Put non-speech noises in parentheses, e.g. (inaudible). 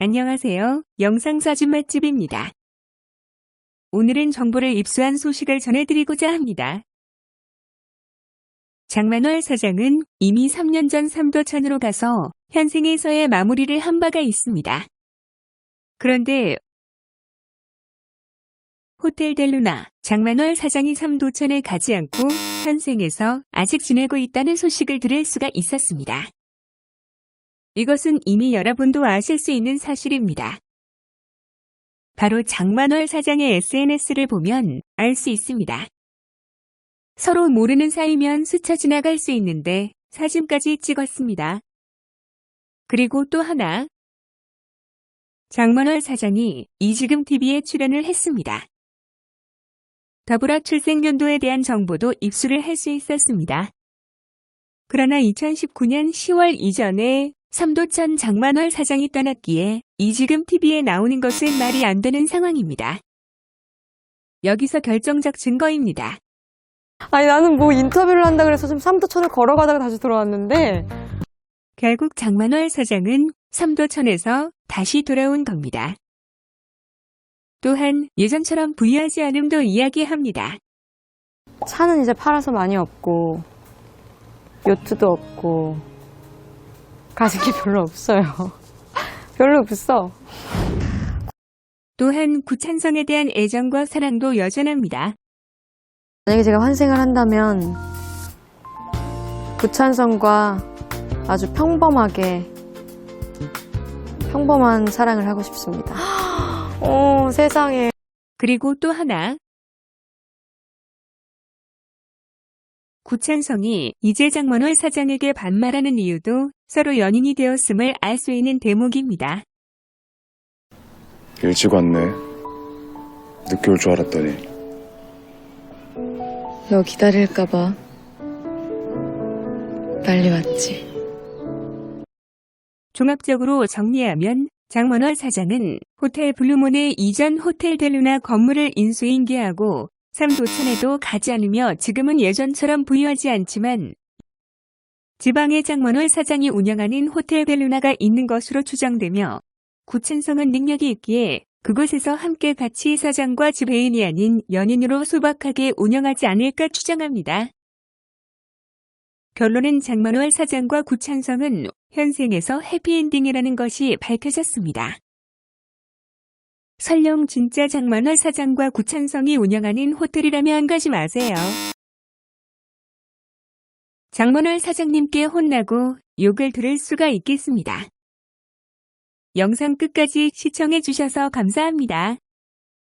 안녕하세요. 영상사진 맛집입니다. 오늘은 정보를 입수한 소식을 전해드리고자 합니다. 장만월 사장은 이미 3년 전 삼도천으로 가서 현생에서의 마무리를 한 바가 있습니다. 그런데 호텔 델루나 장만월 사장이 삼도천에 가지 않고 현생에서 아직 지내고 있다는 소식을 들을 수가 있었습니다. 이것은 이미 여러분도 아실 수 있는 사실입니다. 바로 장만월 사장의 SNS를 보면 알 수 있습니다. 서로 모르는 사이면 스쳐 지나갈 수 있는데 사진까지 찍었습니다. 그리고 또 하나. 장만월 사장이 이지금 TV에 출연을 했습니다. 더불어 출생연도에 대한 정보도 입수를 할 수 있었습니다. 그러나 2019년 10월 이전에 삼도천 장만월 사장이 떠났기에 이 지금 TV에 나오는 것은 말이 안 되는 상황입니다. 여기서 결정적 증거입니다. 아니 나는 뭐 인터뷰를 한다 그래서 좀 삼도천을 걸어가다가 다시 돌아왔는데 결국 장만월 사장은 삼도천에서 다시 돌아온 겁니다. 또한 예전처럼 부유하지 않음도 이야기합니다. 차는 이제 팔아서 많이 없고 요트도 없고 가진 게 별로 없어요. (laughs) 별로 없어. 또한 구찬성에 대한 애정과 사랑도 여전합니다. 만약에 제가 환생을 한다면 부찬성과 아주 평범하게 평범한 사랑을 하고 싶습니다. 오 (gasps) 세상에 그리고 또 하나. 구찬성이 이제 장만월 사장에게 반말하는 이유도 서로 연인이 되었음을 알 수 있는 대목입니다. 일찍 왔네. 늦게 올 줄 알았더니. 너 기다릴까봐 빨리 왔지. 종합적으로 정리하면 장만월 사장은 호텔 블루문의 이전 호텔 델루나 건물을 인수인계하고 삼도천에도 가지 않으며 지금은 예전처럼 부유하지 않지만 지방의 장만월 사장이 운영하는 호텔 델루나가 있는 것으로 추정되며 구천성은 능력이 있기에 그곳에서 함께 같이 사장과 지배인이 아닌 연인으로 소박하게 운영하지 않을까 추정합니다. 결론은 장만월 사장과 구찬성은 현생에서 해피엔딩이라는 것이 밝혀졌습니다. 설령 진짜 장만월 사장과 구찬성이 운영하는 호텔이라면 가지 마세요. 장만월 사장님께 혼나고 욕을 들을 수가 있겠습니다. 영상 끝까지 시청해 주셔서 감사합니다.